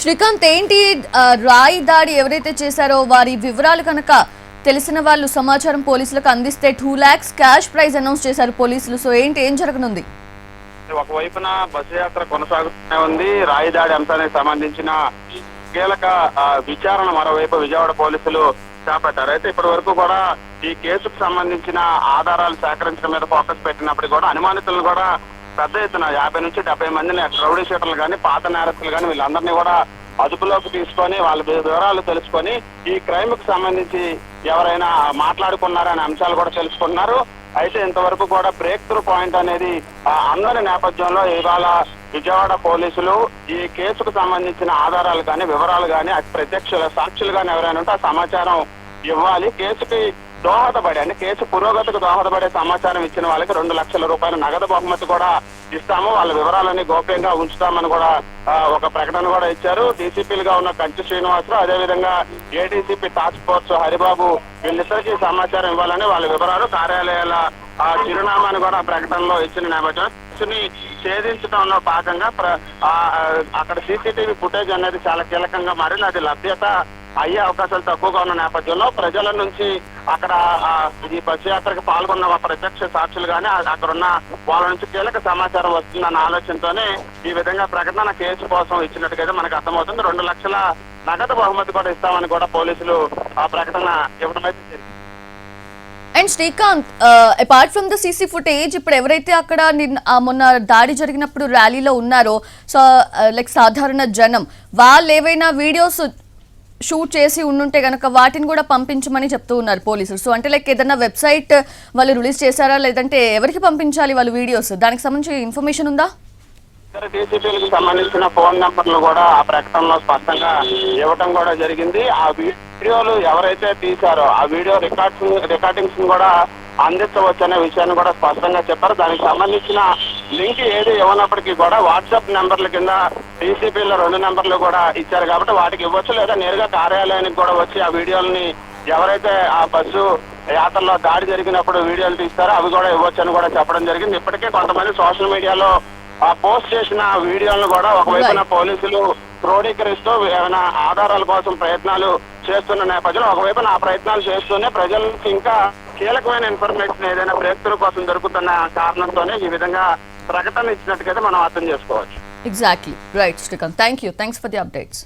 శ్రీకాంత్ ఏంటి రాయి దాడి ఎవరైతే చేశారో వారి వివరాలు కనుక తెలిసిన వాళ్ళు సమాచారం పోలీసులకు అందిస్తే two lakhs cash prize announce చేశారు పోలీసులు. సో ఏంటి ఏం జరగనుంది? ఒకవైపున బస్సు యాత్ర కొనసాగుతూనే ఉంది. రాయిదాడి అంశానికి సంబంధించిన కీలక విచారణ మరోవైపు విజయవాడ పోలీసులు చేపట్టారు. అయితే ఇప్పటి వరకు కూడా ఈ కేసుకు సంబంధించిన ఆధారాలు సేకరించడం మీద ఫోకస్ పెట్టినప్పటికీ కూడా అనుమానితులను కూడా పెద్ద ఎత్తున యాభై నుంచి డెబ్బై మందిని రౌడీ షీటర్లు కానీ పాత నేరస్తులు కానీ వీళ్ళందరినీ కూడా అదుపులోకి తీసుకొని వాళ్ళ వివరాలు తెలుసుకొని ఈ క్రైమ్కు సంబంధించి ఎవరైనా మాట్లాడుకున్నారనే అంశాలు కూడా తెలుసుకున్నారు. అయితే ఇంతవరకు కూడా బ్రేక్ త్రూ పాయింట్ అనేది ఆ, అందరి నేపథ్యంలో ఇవాళ విజయవాడ పోలీసులు ఈ కేసుకు సంబంధించిన ఆధారాలు కానీ వివరాలు కానీ ప్రత్యక్ష సాక్షులు కానీ ఎవరైనా ఉంటే ఆ సమాచారం ఇవ్వాలి. కేసుకి దోహదపడే అంటే కేసు పురోగతికి దోహదపడే సమాచారం ఇచ్చిన వాళ్ళకి రెండు లక్షల రూపాయల నగదు బహుమతి కూడా ఇస్తాము. వాళ్ళ వివరాలన్నీ గోప్యంగా ఉంచుతామని కూడా ఒక ప్రకటన కూడా ఇచ్చారు. డీసీపీలుగా ఉన్న కంచి శ్రీనివాసరావు అదేవిధంగా ఏడీసీపీ టాస్క్ ఫోర్స్ హరిబాబు వీళ్ళిద్దరికీ సమాచారం ఇవ్వాలని వాళ్ళ వివరాలు కార్యాలయాల ఆ చిరునామాని కూడా ప్రకటనలో ఇచ్చిన నేపథ్యం కేసుని ఛేదించడంలో భాగంగా ప్ర- అక్కడ సీసీటీవీ ఫుటేజ్ అనేది చాలా కీలకంగా మారింది. అది లభ్యత అయ్యే అవకాశాలు తక్కువగా ఉన్న నేపథ్యంలో ప్రజల నుంచి అక్కడ ఈ బస్సు యాత్రకు పాల్గొన్న ప్రత్యక్ష సాక్షులు కానీ అక్కడ ఉన్న వాళ్ళ నుంచి కీలక సమాచారం వస్తుందన్న ఆలోచనతోనే ఈ విధంగా ప్రకటన కేసు కోసం ఇచ్చినట్టుగా మనకు అర్థమవుతుంది రెండు లక్షల నగదు బహుమతి కూడా ఇస్తామని కూడా పోలీసులు ఆ ప్రకటన ఇవ్వడం అయితే జరిగింది. And Srikanth apart from the CC footage ఇప్పుడు ఎవరైతే అక్కడ మొన్న దాడి జరిగినప్పుడు ర్యాలీలో ఉన్నారో సో లైక్ సాధారణ జనం వాళ్ళు ఏవైనా వీడియోస్ షూట్ చేసి ఉండుంటే గనక వాటిని కూడా పంపించమని చెప్తూ ఉన్నారు పోలీసులు. సో అంటే లైక్ ఏదైనా వెబ్సైట్ వాళ్ళు రిలీజ్ చేశారా? లేదంటే ఎవరికి పంపించాలి వాళ్ళు వీడియోస్? దానికి సంబంధించి ఇన్ఫర్మేషన్ ఉందా? ఇతర డీసీపీలకు సంబంధించిన ఫోన్ నంబర్లు కూడా ఆ ప్రకటనలో స్పష్టంగా ఇవ్వటం కూడా జరిగింది. ఆ వీడియోలు ఎవరైతే తీశారో ఆ వీడియో రికార్డ్స్ రికార్డింగ్స్ కూడా అందించవచ్చు అనే విషయాన్ని కూడా స్పష్టంగా చెప్పారు. దానికి సంబంధించిన లింక్ ఏది ఇవ్వనప్పటికీ కూడా వాట్సాప్ నెంబర్ల కింద డీసీపీలో రెండు నెంబర్లు కూడా ఇచ్చారు కాబట్టి వాటికి ఇవ్వచ్చు లేదా నేరుగా కార్యాలయానికి కూడా వచ్చి ఆ వీడియోలని ఎవరైతే ఆ బస్సు యాత్రలో దాడి జరిగినప్పుడు వీడియోలు తీస్తారో అవి కూడా ఇవ్వచ్చు అని కూడా చెప్పడం జరిగింది. ఇప్పటికే కొంతమంది సోషల్ మీడియాలో ఆ పోస్ట్ చేసిన వీడియోలను కూడా ఒకవైపున పోలీసులు క్రోడీకరిస్తూ ఏమైనా ఆధారాల కోసం ప్రయత్నాలు చేస్తున్న నేపథ్యంలో ఒకవైపున ఆ ప్రయత్నాలు చేస్తూనే ప్రజలకు ఇంకా కీలకమైన ఇన్ఫర్మేషన్ ఏదైనా బ్రేక్ కోసం దొరుకుతున్న కారణంతోనే ఈ విధంగా ప్రకటన ఇచ్చినట్టుగా మనం అర్థం చేసుకోవచ్చు. Exactly right Srikanth thank you thanks for the updates